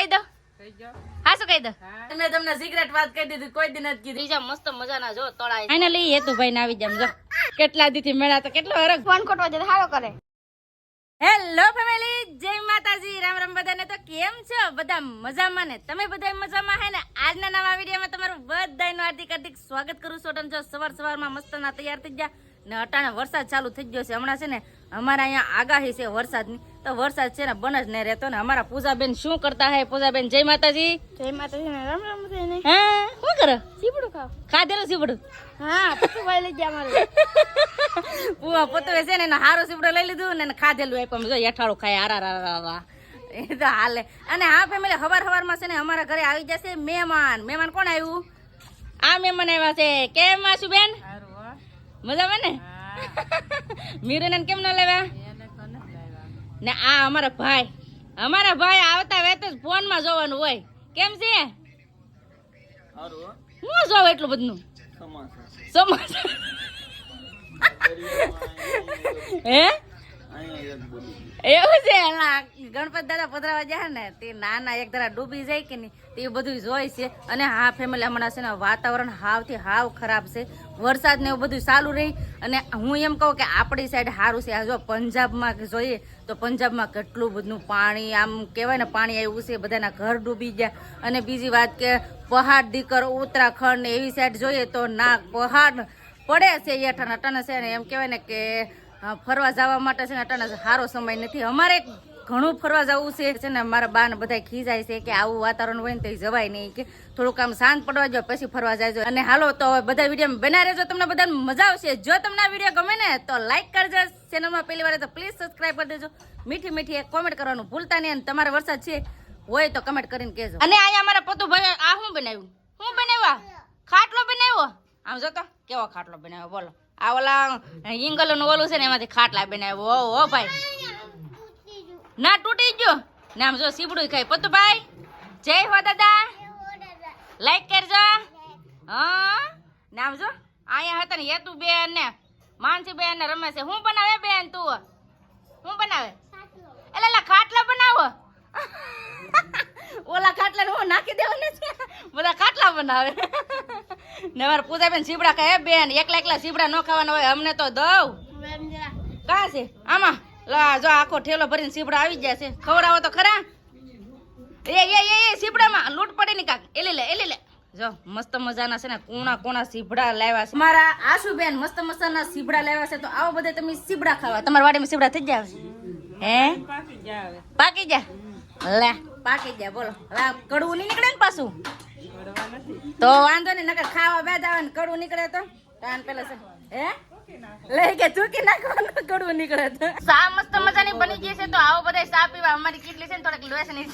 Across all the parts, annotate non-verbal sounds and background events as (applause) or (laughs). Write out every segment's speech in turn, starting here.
કહી દો. હા શું કહી દો? મેં તમને સિગરેટ વાત કહી દીધી કોઈ દિન કીધી. ત્રીજા મસ્ત મજાના જો તળાય ફાઇનલી હેતુભાઈ ને આવી જામ જો. કેટલા દીથી મેળા તો કેટલો હરખ. ફોન કોટવા જતા હારો કરે. હેલો ફેમિલી જય માતાજી. રામ રામ બધાને તો કેમ છો? બધા મજામાં ને? તમે બધા મજામાં હે ને? આજના નવા વિડીયોમાં તમારું બધાનું હાર્દિક હાર્દિક સ્વાગત કરું છું. જો સવાર સવારમાં મસ્તના તૈયાર થઈ ગયા ને અટાણે વરસાદ ચાલુ થઈ ગયો છે. હમણાં છે ને અમારા અહીંયા આગાહી છે વરસાદની. તો વરસાદ છે ને બન જ નહીં રહેતો ને અમારા પૂજાબેન શું કરતા હે? પૂજાબેન જય માતાજી. જય માતાજી ને રામ રામ થઈને હા? શું કરો? સીપડું ખાવ ખાધેલું સીપડું? હા પછી ભાઈ લઈ ગયા મારે. (laughs) પુઆ પોતવે છે ને એને હારો સીપડો લઈ લીધું ને ખાધેલું આપ્યું. જો હેઠાળું ખાય આરા રા રા રા એ તો હાલે. અને હા ફેમિલી હવાર હવારમાં છે ને અમારા ઘરે આવી જશે મહેમાન. મહેમાન કોણ આવ્યું? આ મહેમાન આવ્યા છે. કેમ આશુ બેન? મજામાં ને? (laughs) મીરુને કેમ ન લેવા? ને આ અમારા ભાઈ. અમારા ભાઈ આવતા વેત જ ફોનમાં જોવાનું હોય. કેમ છે? હું. જોઉં એટલું બધું? સમાચાર. હે? એવું છે ગણપત દાદા પધરાવા જાય ને, તે નાના એક ધારા ડૂબી જાય કે નહીં, તે બધું જોઈ છે. અને હા ફેમિલી હમણાં છે ને, વાતાવરણ હાવથી હાવ ખરાબ છે. વરસાદ ને એવું બધું ચાલુ રહી. અને હું એમ કહું કે આપણી સાઈડ સારું છે. આ જો પંજાબમાં જોઈએ, તો પંજાબમાં કેટલું બધું પાણી, આમ કહેવાય ને, પાણી આવ્યું છે, બધાના ઘર ડૂબી ગયા. અને બીજી વાત કે પહાડ દીકર ઉત્તરાખંડ ને એવી સાઈડ જોઈએ તો ના પહાડ પડે છે, હેઠળ અટાણે છે ને, એમ કહેવાય ને કે ફરવા જવા માટે છે ને અટાણા સારો સમય નથી. અમારે ઘણું ફરવા જવું છે. ને મારા બાને બધા ખીજાય છે કે આવું વાતાવરણ હોય ને તો જવાય નહીં. કે થોડુંક આમ શાંત પડવા જો પછી ફરવા જાય અને હાલો, તો હવે બધા વીડિયો બના રહેજો. તમને બધાને મજા આવશે. જો તમને આ વીડિયો ગમે ને, તો લાઈક કરજો. ચેનલમાં પહેલી વાર તો પ્લીઝ સબસ્ક્રાઇબ કરી દેજો. મીઠી મીઠી કોમેન્ટ કરવાનું ભૂલતા નહીં. અને તમારે વરસાદ છે હોય તો કમેન્ટ કરીને કહેજો. અને અહીંયા અમારા પતુ ભાઈ આ શું બનાવ્યું? શું બનાવ્યા ખાટલો બનાવ્યો? આમ જો તો કેવો ખાટલો બનાવ્યો? બોલો. આ ઓલા ઈંગલોનું ઓલું છે ને એમાંથી ખાટલા બનાવ્યો. ઓ ઓ ભાઈ. ના તૂટી ગયો. ને આમ જો સીબડું ખાય. પતુભાઈ જય હો દાદા. લાઈક કરજો. હા? ને આમ જો અહીંયા હતા ને હેતુ બેન ને માનસી બેન ને રમે છે. હું બનાવે બેન તું? હું બનાવે? એટલે ખાટલા બનાવો. ઓલા ખાટલા ને હું નાખી દેવાનું છે? બધા ખાટલા બનાવે. ને મારા પૂજાબેન સીબડા કહે હે બેન એકલા એકલા સીબડા ન ખાવાના હોય અમને તો દઉં. કા છે? આમાં? લા જો આખો ઠેલો ભરીને સીબડા આવી ગયા છે. ખવડાવો તો ખરા. એ એ એ એ સીબડામાં લૂંટ પડે ની કાક. એલી લે એલી લે જો મસ્ત મજાના છે ને કોણા કોણા સીબડા લાવ્યા છે. મારા આશુબેન મસ્ત મસ્તના સીબડા લાવ્યા છે તો આવો બધે તમે સીબડા ખાવા. તમારા વાડીમાં સીબડા થઈ જાય હે? પાકી જા લે. પાકી જાય બોલો. હવે આ કડવું નહીં નીકળે ને પાછું? તો વાંધો નહીં નકર ખાવા બેઠા હોય ને કડવું નીકળે તો. કારણ પેલા છે હે? લઈ કે ચૂકી નાખવાનું કડવું નીકળે તો. સા મસ્ત મજાની બની ગઈ છે? તો આવો બધા સા પીવા? અમારી કેટલી છે ને થોડીક નહીં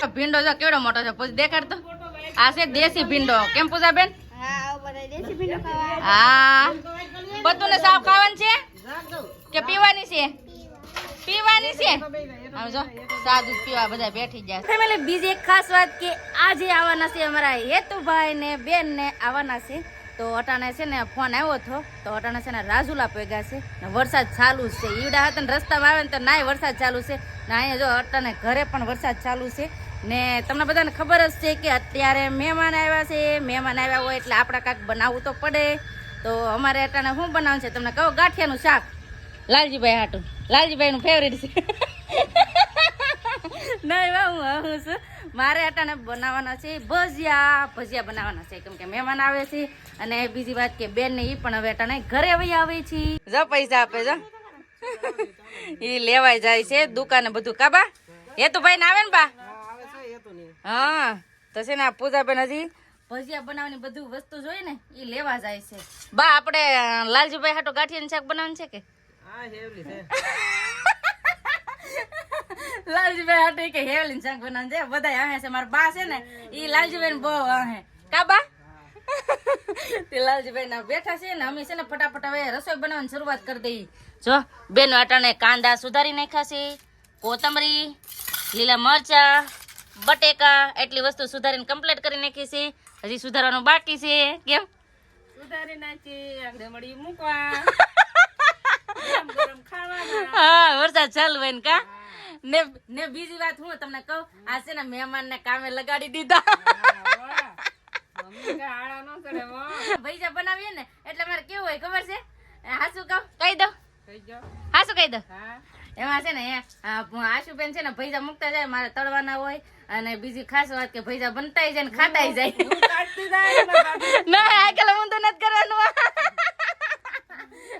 છે ભીંડો જો કેવડો મોટો છે પછી દેખાડ તો. આ છે દેશી ભીંડો. કેમ પૂજા બેન હા બધું ને દેશી ભીંડો ખાવા હા. બધું સાવ ખાવાનું છે? કે પીવાની છે? પીવાની છે? આમ જો સાદું પીવા બધા બેઠી જાય ફેમિલી બીજી એક ખાસ વાત કે આજે આવવાના છે અમારા હેતુભાઈ ને બેન ને આવવાના છે. તો અટાણે છે ને ફોન આવ્યો હતો તો અટાણે છે ને રાજુલા પેગા છે. ને વરસાદ ચાલુ છે. ઈવડા હતા ને રસ્તામાં આવે ને તો નાય વરસાદ ચાલુ છે. ને અહીંયા જો અટાણે ઘરે પણ વરસાદ ચાલુ છે. ને તમને બધાને ખબર જ છે કે અત્યારે મહેમાન આવ્યા છે. મહેમાન આવ્યા હોય એટલે આપણે કાંઈક બનાવવું તો પડે. તો અમારે અટાણે શું બનાવવું છે? તમને કહો ગાંઠિયાનું શાક. લાલજીભાઈ હાટું. લાલજીભાઈ નું ફેવરેટ છે. નહીં બા હું હું છું. મારે અટાણે બનાવવાના છે ભજીયા. ભજીયા બનાવવાના છે. કેમ કે મહેમાન આવે છે અને બીજી વાત કે બેન ને એ પણ હવે અટાણે ઘરે વહી આવે છે. જો પૈસા આપે જો. એ લેવાય જાય છે દુકાને બધું. કાબા એ તો ભાઈ ને આવે ને બા? હા તો છે ને આ પૂજાબેન હજી? ભજીયા બનાવવાની બધું વસ્તુ જોઈએ ને એ લેવા જાય છે. બા આપણે લાલજીભાઈ હાટો ગાંઠિયાનું શાક બનાવવાનું છે કે? (laughs) લાલજીભાઈ હાટો કે હેવલીન શાક બનાવવાનું છે. બધા આહે છે. મારા બા છે ને ઈ લાલજીભાઈ બહુ આહે. કાબા (laughs) તે લાલજીભાઈ ના બેઠા છે ને અમે છે ને ફટાફટ હવે રસોઈ બનાવવાની શરૂઆત કરી દઈ જો બેન વાટાને કાંદા સુધારી નાખ્યા છે કોથમરી લીલા મરચા બટેકા એટલી વસ્તુ સુધારીને કમ્પ્લીટ કરી નાખી છે. હજી સુધારવાનું બાકી છે. કેમ? સુધારી નાખી. આગળ મળી મૂકવા. (laughs) હા વરસાદ ચાલુ હોય ને કા? ને ને બીજી વાત હું તમને કહું? આ છે ને મહેમાન ને કામે લગાડી દીધા. મમ્મી કઈ આડા ન કરે હો ભૈજા બનાવીએ ને એટલે મારે કેવું હોય ખબર છે? હાસુ કહું. કહી દઉં હાસુ કહી દો. હા. એમાં છે ને આશુબેન છે ને ભૈજા મૂકતા જાય મારે તળવાના હોય. અને બીજી ખાસ વાત કે ભૈજા બનતા જાય ને ખાતા જાય. હું કાઢતી જાય ના આગળ હું તો નથી કરવાનું.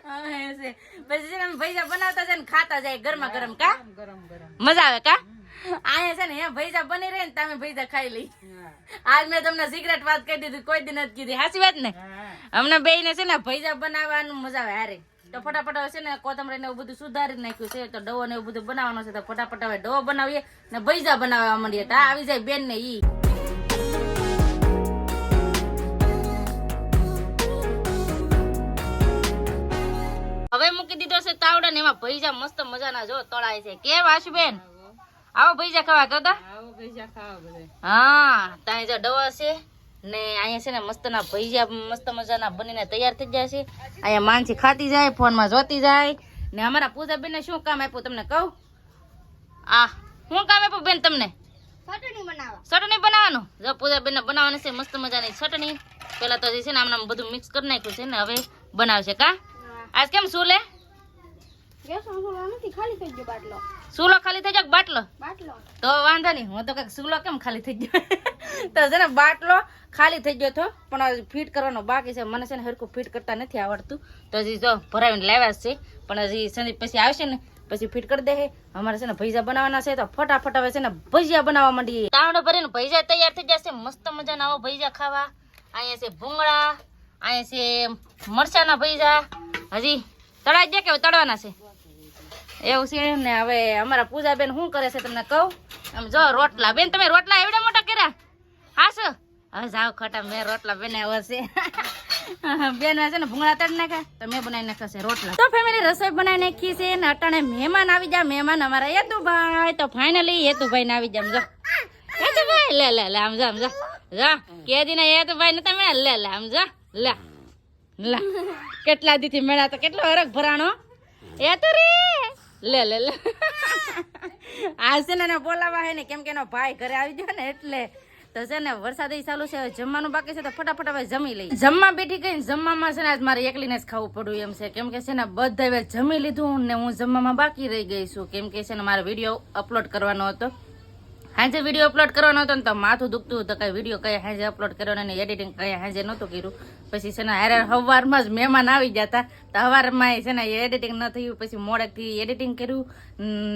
પછી છે આમ બનાવતા જાય ને ખાતા જાય ગરમા ગરમ કા? ગરમ ગરમ મજા આવે કા? અહીંયા છે ને એ ભૈસા બની રહે ને તમે ભૈસા ખાઈ લઈ આજ મેં તમને સિગરેટ વાત કહી દીધી કોઈ દી નથી કીધી. સાચી વાત ને? અમને બે ને છે ને ભૈસા બનાવવાનું મજા આવે હારે. તો ફટાફટ હવે છે ને કોથમરી ને એવું બધું સુધારી નાખ્યું છે તો ડવો ને એવું બધું બનાવવાનું છે તો ફટાફટ હવે ડવો બનાવીએ ને ભૈસા બનાવવા માંડીએ. તો આવી જાય બેન ને ઈ. એમાં ભૈજા મસ્ત મજાના જો તળાય છે. કે વાશુબેન આવો ભૈજા ખાવા કહો તો. આવો ભૈજા ખાવા બધે. હા ત્યાં જો ડવા છે ને અહીંયા છે ને મસ્ત ના ભજીયા મસ્ત મજાના બનીને તૈયાર થઈ જાય છે. અહીંયા માનસી ખાતી જાય ફોનમાં જોતી જાય. ને અમારા પૂજાબેન ને શું કામ આપ્યું તમને કહું? આ શું કામ આપ્યું બેન તમને? ચટણી ચટણી બનાવવાનું? જો પૂજાબેન ને બનાવવાની છે મસ્ત મજાની ચટણી. પેલા તો જે છે ને આમ બધું મિક્સ કરી નાખ્યું છે ને હવે બનાવશે કા? આજ કેમ શું લે ગેસ નથી ખાલી થઈ ગયો બાટલો. સુલો ખાલી થઈ જાય બાટલો? બાટલો. તો વાંધો નહીં હું તો કંઈક સુલો કેમ ખાલી થઈ ગયો? (laughs) તો છે ને બાટલો ખાલી થઈ ગયો હતો પણ હજી ફિટ કરવાનો બાકી છે. મને છે ને હરખું ફિટ કરતા નથી આવડતું. તો હજી જો ભરાવીને લાવ્યા છે પણ હજી સંદીપ પછી આવશે ને પછી ફિટ કરી દે અમારે છે ને ભૈજા બનાવવાના છે તો ફટાફટ હવે છે ને ભજીયા બનાવવા માંડીએ. તાવડો ભરીને ભૈજા તૈયાર થઈ જશે. મસ્ત મજાના આવો ભૈજા ખાવા. અહીંયા છે ભૂંગળા અહીંયા છે મરચાના ભૈજા હજી તળાઈ દે કે તળવાના છે? એવું છે ને, હવે અમારા પૂજાબેન શું કરે છે તમને કહું? આમ જો રોટલા, બેન, તમે રોટલા એવડા મોટા કર્યા? હા, શું? હવે જાઓ ખોટા, મેં રોટલા બનાવ્યા છે. (laughs) બેન છે ને, ભૂંગળા તળ નાખ્યા? તો મેં બનાવી નાખ્યા રોટલા. તો ફેમિલી રસોઈ બનાવી નાખી છે ને, અટાણે મહેમાન આવી જાય મહેમાન અમારા હેતુભાઈ તો ફાઇનલી હેતુભાઈ ને આવી જાય જો. હેતુભાઈ લે લે લે, આમ જો આમ જો. જો કેદી ને હેતુભાઈ ને તમે, લે લે, આમ જો, લે. લે. કેટલા દીથી મેળા તો કેટલો હરખ ભરાણો. એ તો રે લે લે લે. (laughs) આ છે ને બોલાવા હે ને, કેમ કે એનો ભાઈ ઘરે આવી ગયો ને એટલે તો છે ને વરસાદ ચાલુ છે જમવાનું બાકી છે તો ફટાફટ હવે જમી લઈ જમવા બેઠી ગઈ જમવામાં છે ને આજ મારે એકલીને જ ખાવું પડ્યું એમ છે. કેમ કે છે ને બધા જમી લીધું ને હું જમવામાં બાકી રહી ગઈ છું. કેમ કે છે ને મારે વીડિયો અપલોડ કરવાનો હતો. હાજે વીડિયો અપલોડ કરવાનો હતો ને તો માથું દુખતું હતું કઈ વીડિયો કઈ હાજે અપલોડ કર્યો ને એડિટિંગ કઈ હાજે નહોતું કર્યું. પછી છે ને હારે સવારમાં જ મહેમાન આવી ગયા હતા. તો સવારમાં છે ને એડિટિંગ ન થયું, પછી મોડેકથી એડિટિંગ કર્યું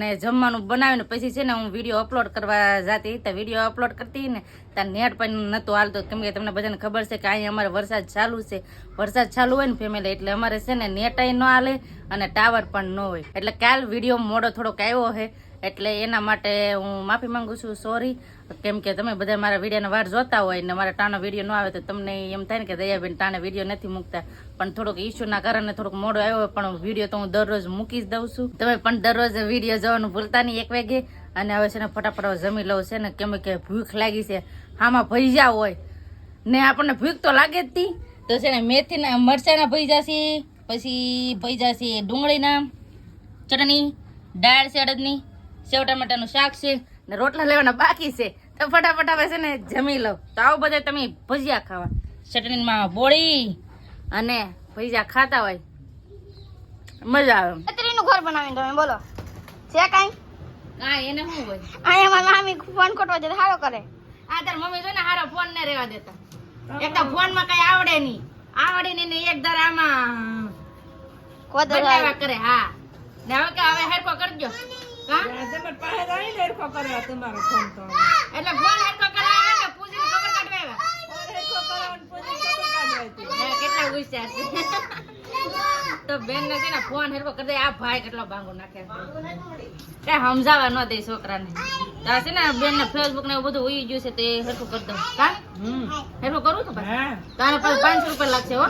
ને જમવાનું બનાવીને પછી છે ને હું વીડિયો અપલોડ કરવા જતી. તો વીડિયો અપલોડ કરતી ને ત્યાં નેટ પણ નહોતું હાલતું. કેમ કે તમને બધાને ખબર છે કે અહીંયા અમારે વરસાદ ચાલુ છે. વરસાદ ચાલુ હોય ને ફેમિલી એટલે અમારે છે ને નેટાઈ ન હાલે અને ટાવર પણ ન હોય. એટલે કાલ વીડિયો મોડો થોડોક આવ્યો છે એટલે એના માટે હું માફી માંગુ છું સોરી કેમ કે તમે બધા મારા વિડીયોને વાર જોતા હોય ને મારા ટાણો વીડિયો ન આવે તો તમને એમ થાય ને કે દયાબેન ટાણે વીડિયો નથી મૂકતા. પણ થોડોક ઇસ્યુના કારણે થોડોક મોડો આવ્યો પણ વીડિયો તો હું દરરોજ મૂકી જ દઉં છું. તમે પણ દરરોજ વીડિયો જોવાનું ભૂલતા નહીં એક વાગે. અને હવે છે ને ફટાફટ જમી લઉં છે ને કેમ કે ભૂખ લાગી છે. આમાં ભૈજા હોય. ને આપણને ભૂખ તો લાગે જ તી. તો છે ને મેથીના મરચાના ભૈજા છે, પછી ભૈજા છે ડુંગળીના ચટણી, દાળ છે અડદની. સેવ ટમાટાનું શાક છે ને રોટલા લેવાના બાકી છે. તો ફટાફટ આવે છે ને જમી લો તો આવો બધા તમે ભજીયા ખાવા. ચટણીમાં બોળી અને ભજીયા ખાતા હોય. મજા આવે છત્રીનું ઘર બનાવીને તમે બોલો. છે કાંઈ? હા એને શું હોય? અહીંયા મારી મામી ફોન ખોટવા જતા સારો કરે. આ તાર મમ્મી જો ને હારો ફોન ને રેવા દેતા. એક તો ફોનમાં કઈ આવડે નહીં. આવડે નહીં ને એક દર આમાં કોદર કરે હા. ને હવે કે હવે હેરકો કરજો. હા તમે પાસે રહી ને એરખો કર્યો તમારો ફોન તો એટલે ફોન કે ખબર એરખો કર્યો ને પછી ખબર કાઢવાય કેટલા હોશિયાર છે. તો બેન ને છે ને ફોન હેરકો કરી દે આ ભાઈ કેટલો ભાંગો નાખે કઈ સમજાવવા ન દે છોકરાને. તો છે ને બેન ને ફેસબુક ને એવું બધું ઉઈ ગયું છે તે હેરફો કરી દઉં. કા કરું તો ભાઈ તારે પાસે પાંચસો રૂપિયા લાગશે હો.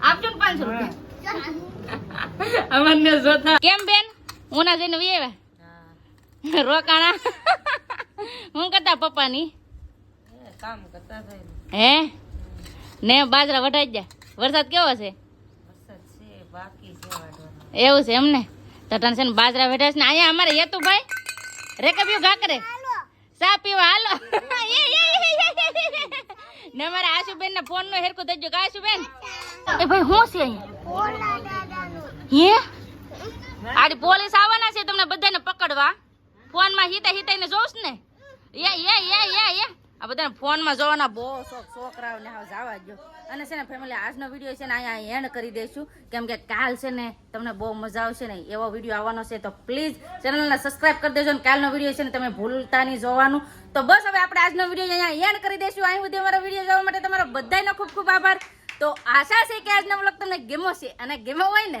આપજો ને પાંચસો રૂપિયા. (laughs) અમને જોતા કેમ બેન? ઉના જઈને વી આવ્યા રોકાણા. હું કરતા પપ્પાની? કામ કરતા હે? ને બાજરા વઢાઈ ગયા. વરસાદ કેવો છે? બાકી એવું છે એમને? તટન છે ને બાજરા વેઠા છે ને અહીંયા અમારે હેતુભાઈ રેકા પીવું ઘા કરે સા પીવા હાલો. ને અમારા આશુબેન ના ફોન નો હેરકું થઈ ગયો. આશુબેન એ ભાઈ હું છે અહીંયા? હે? આડી પોલીસ આવવાના છે તમને બધાને પકડવા. ફોનમાં હિતા હિતાઈને જોઉં ને. એ એ એ એ એ આ બધાને ફોનમાં જોવાના બહુ શોખ, છોકરાઓને હાવ જવા દો અને છે ને ફેમિલી આજનો વીડિયો છે ને અહીંયા એન્ડ કરી દઈશું. કેમ કે કાલ છે ને તમને બહુ મજા આવશે ને. એવો વીડિયો આવવાનો છે, તો પ્લીઝ ચેનલને સબસ્ક્રાઈબ કરી દેજો અને કાલનો વીડિયો છે ને તમે ભૂલતા નહીં જોવાનું. તો બસ હવે આપણે આજનો વીડિયો અહીંયા એન્ડ કરી દઈશું. અહીં સુધી અમારો વીડિયો જોવા માટે તમારો બધાનો ખૂબ ખૂબ આભાર. તો આશા છે કે આજનો બ્લોગ તમને ગેમો છે અને ગેમો હોય ને